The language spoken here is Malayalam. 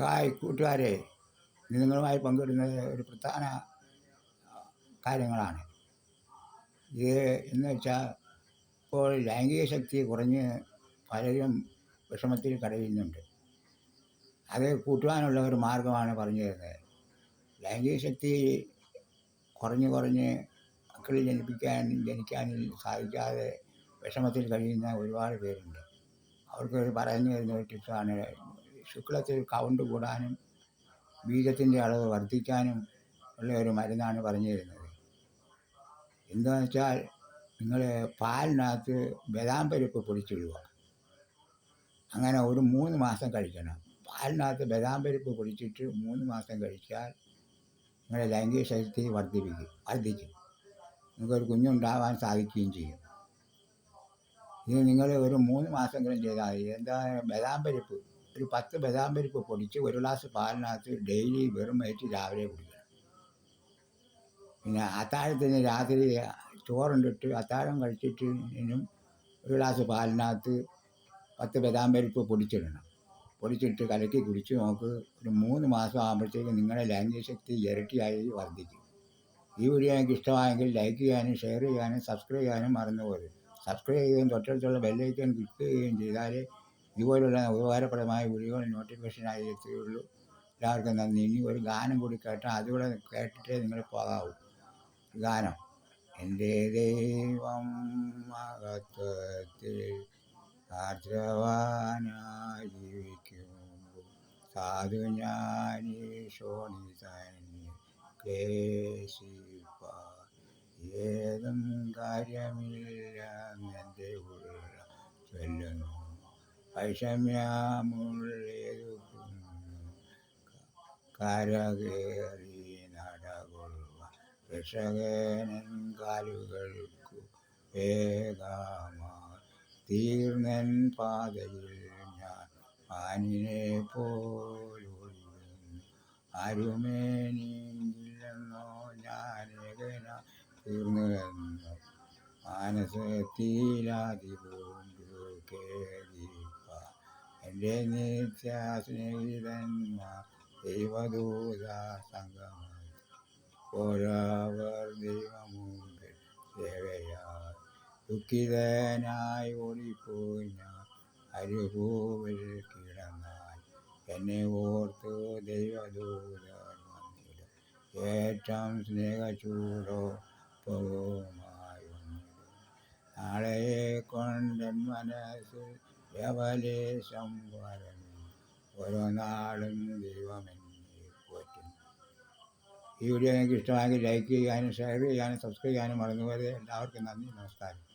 ഹായ് കൂട്ടുകാരെ നിങ്ങളുമായി പങ്കിടുന്നത് ഒരു പ്രധാന കാര്യങ്ങളാണ്. ഇത് എന്ന് വെച്ചാൽ ഇപ്പോൾ ലൈംഗിക ശക്തി കുറഞ്ഞ് പലരും വിഷമത്തിൽ കടയുന്നുണ്ട് അത് കൂട്ടുവാനുള്ള ഒരു മാർഗമാണ് പറഞ്ഞു തരുന്നത്. ലൈംഗിക ശക്തി കുറഞ്ഞ് കുറഞ്ഞ് മക്കളിൽ ജനിപ്പിക്കാൻ ജനിക്കാനും സാധിക്കാതെ വിഷമത്തിൽ കഴിയുന്ന ഒരുപാട് പേരുണ്ട്. അവർക്ക് പറഞ്ഞു തരുന്ന ഒരു ടിപ്സാണ് ശുക്ലത്തിൽ കൗണ്ട് കൂടാനും ബീജത്തിന്റെ അളവ് വർദ്ധിക്കാനും ഉള്ള ഒരു മരുന്നാണ് പറഞ്ഞു തരുന്നത് എന്താണെന്ന് വെച്ചാൽ നിങ്ങൾ പാലിനകത്ത് ബദാം പരിപ്പ് പൊടിച്ചിടുക. അങ്ങനെ ഒരു മൂന്ന് മാസം കഴിക്കണം. പാലിനകത്ത് ബദാം പരിപ്പ് പൊടിച്ചിട്ട് മൂന്ന് മാസം കഴിച്ചാൽ നിങ്ങളുടെ ലൈംഗിക ശക്തി വർദ്ധിപ്പിക്കും വർദ്ധിക്കും. നിങ്ങൾക്കൊരു കുഞ്ഞുണ്ടാവാൻ സാധിക്കുകയും ചെയ്യും. ഇത് നിങ്ങൾ ഒരു മൂന്ന് മാസമെങ്കിലും ചെയ്താൽ മതി. എന്താ ബദാം പരിപ്പ് ഒരു പത്ത് ബദാം പരിപ്പ് പൊടിച്ച് ഒരു ഗ്ലാസ് പാലിനകത്ത് ഡെയിലി വെറും വയറ്റ് രാവിലെ കുടിക്കണം. പിന്നെ അത്താഴത്തിന് രാത്രി ചോറുണ്ടിട്ട് അത്താഴം കഴിച്ചിട്ട് ഇനും ഒരു ഗ്ലാസ് പാലിനകത്ത് പത്ത് ബദാം പരിപ്പ് പൊടിച്ചിടണം. പൊടിച്ചിട്ട് കലക്കി കുടിച്ച് നോക്ക് ഒരു മൂന്ന് മാസം ആകുമ്പോഴത്തേക്ക് നിങ്ങളുടെ ലൈംഗിക ശക്തി ഇരട്ടിയായി വർദ്ധിക്കും. ഈ വീഡിയോ എനിക്ക് ഇഷ്ടമായെങ്കിൽ ലൈക്ക് ചെയ്യാനും ഷെയർ ചെയ്യാനും സബ്സ്ക്രൈബ് ചെയ്യാനും മറന്നുപോകരുത്. സബ്സ്ക്രൈബ് ചെയ്യുകയും തൊട്ടടുത്തുള്ള ബെല്ലൈക്കൻ ക്ലിക്ക് ചെയ്യുകയും ചെയ്താൽ ഇതുപോലുള്ള ഉപകാരപ്രദമായ വീഡിയോകൾ നോട്ടിഫിക്കേഷനായി എത്തുകയുള്ളൂ എല്ലാവർക്കും നന്ദി. ഇനി ഒരു ഗാനം കൂടി കേട്ടാൽ അതുകൂടെ കേട്ടിട്ടേ നിങ്ങൾ പോകാവൂ. ഗാനം. എന്റെ ദൈവം മഹത്വത്തിൽ ആർദ്രവാനായി ജീവിക്കുമ്പോൾ സാധു ഞാൻ ശോണി തന്നെ ക്ലേശിപ്പാൻ ഏതും കാര്യമില്ല എന്റെ ഉള്ള ചൊല്ലുന്നു. വൈഷമ്യമുള്ളേതു കരകേറി നടകൊള്ളുക കാലുകൾക്കു വേഗമാ തീർന്നൻ പാതയിൽ ഞാൻ ആനിനെ പോലൊഴിയുന്നു ആരുമേ നീങ്ങില്ലെന്നോ ഞാനേകന പൂണ്ടു കേറിപ്പ നിത്യ സ്നേഹിതന്മാർ ദൈവദൂത സംഗമം. ഓരോവർ ദൈവമുമ്പിൽ സേവയായി ദുഃഖിതനായി ഓടിപ്പോയി ഞാൻ അരുഭൂവിൽ കിടന്നാൽ എന്നെ ഓർത്തു ദൈവദൂതർ വന്നിടും. ഏറ്റവും സ്നേഹചൂടോ പോകുമായി നാളെ കൊണ്ടൻ മനസ്സിൽ യവലേശം വരണം ഓരോ നാളും ദൈവമെന്നെ പോറ്റുന്നു. ഈ വീഡിയോ നിങ്ങൾക്ക് ഇഷ്ടമായെങ്കിൽ ലൈക്ക് ചെയ്യാനും ഷെയർ ചെയ്യാനും സബ്സ്ക്രൈബ് ചെയ്യാനും മറന്നു പോയത് എല്ലാവർക്കും നന്ദി നമസ്കാരം.